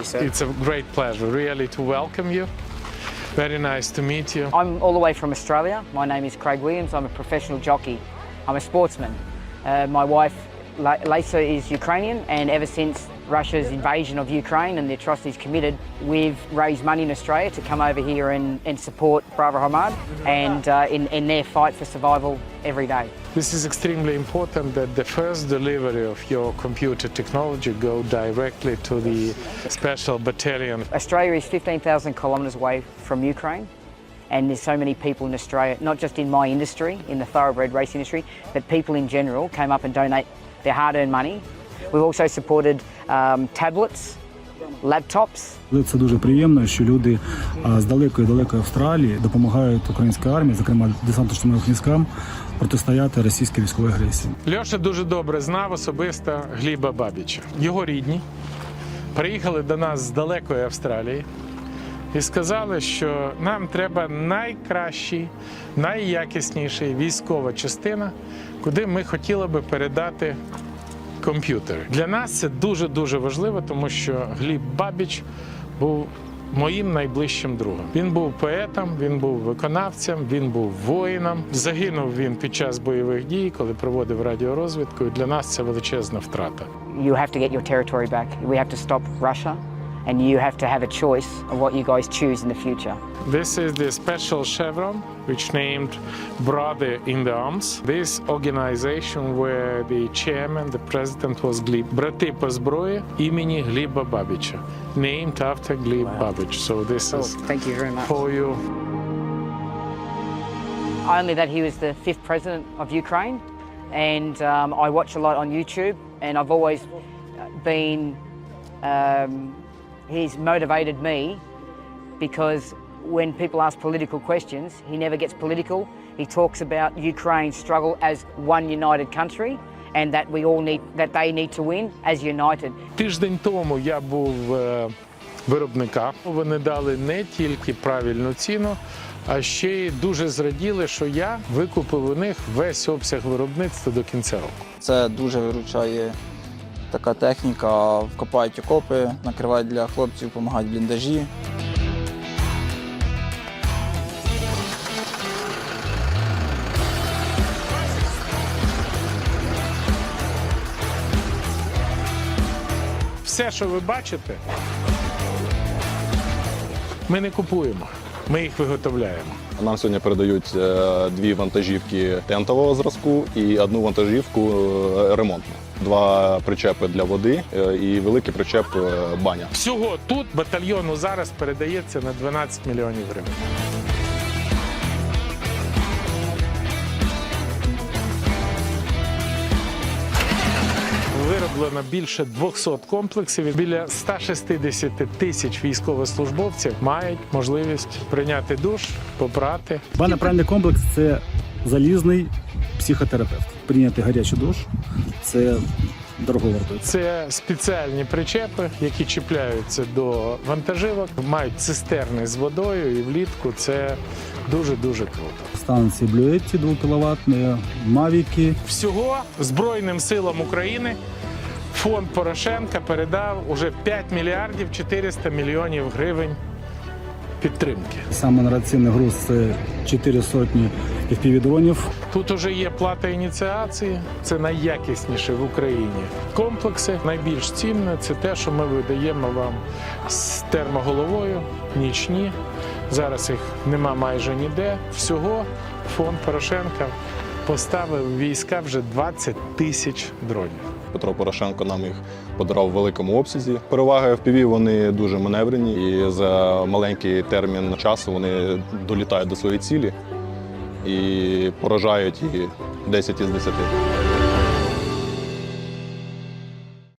It's a great pleasure, really, to welcome you. Very nice to meet you. I'm all the way from Australia. My name is Craig Williams. I'm a professional jockey. I'm a sportsman. Uh, my wife, Lisa, is Ukrainian, and ever since Russia's invasion of Ukraine and the atrocities committed, we've raised money in Australia to come over here and, and support Bravo Hamad and uh, in, in their fight for survival every day. This is extremely important that the first delivery of your computer technology go directly to the special battalion. Australia is 15,000 kilometres away from Ukraine, and there's so many people in Australia, not just in my industry, in the thoroughbred race industry, but people in general came up and donate their hard-earned money. We've also supported um, tablets, laptops, Це дуже приємно, що люди з далекої далекої Австралії допомагають українській армії, зокрема десантно-штурмовим військам, протистояти російській військовій агресії. Льоша дуже добре знав особисто Гліба Бабіча. Його рідні приїхали до нас з далекої Австралії і сказали, що нам треба найкращий, найякісніший військова частина, куди ми хотіли би передати комп'ютери. Для нас це дуже дуже важливо, тому що Гліб Бабіч був моїм найближчим другом. Він був поетом, він був виконавцем, він був воїном. Загинув він під час бойових дій, коли проводив радіорозвідку. І для нас це величезна втрата. you have to get your territory back. We have to stop Russia, and you have to have a choice of what you guys choose in the future. This is the special chevron, which named Brother in the Arms. This organization where the chairman, the president was Glib. Брати по зброї імені Гліба Бабіча. Named after Glib Babich. So this is thank you very much. for you. Only that he was the fifth president of Ukraine, and um, I watch a lot on YouTube, and I've always been. Um, he's motivated me because when people ask political questions, he never gets political. He talks about Ukraine's struggle as one united country, and that we all need that they need to win as united. Тиждень тому я був е, виробника. Вони дали не тільки правильну ціну, а ще й дуже зраділи, що я викупив у них весь обсяг виробництва до кінця року. Це дуже виручає така техніка. Вкопають окопи, накривають для хлопців, допомагають бліндажі. Все, що ви бачите, ми не купуємо, ми їх виготовляємо. Нам сьогодні передають е, дві вантажівки тентового зразку і одну вантажівку е, ремонтну. Два причепи для води е, і великий причеп е, баня. Всього тут батальйону зараз передається на 12 мільйонів гривень. Вироблено більше 200 комплексів. Біля 160 тисяч військовослужбовців мають можливість прийняти душ, попрати. Банно-пральний комплекс це залізний психотерапевт. Прийняти гарячий душ це дорого вартує. Це спеціальні причепи, які чіпляються до вантажівок, мають цистерни з водою, і влітку це дуже дуже круто. Станції Блюетті 2 кВт, мавіки. Всього Збройним силам України фонд Порошенка передав уже 5 мільярдів 400 мільйонів гривень підтримки. Саме нараційний груз це 4 сотні FPV-дронів. Тут уже є плата ініціації, це найякісніше в Україні. Комплекси найбільш цінне це те, що ми видаємо вам з термоголовою, нічні. Зараз їх нема майже ніде. Всього фонд Порошенка поставив війська вже 20 тисяч дронів. Петро Порошенко нам їх подарував в великому обсязі. Переваги FPV, вони дуже маневрені і за маленький термін часу вони долітають до своєї цілі і поражають її 10 із 10.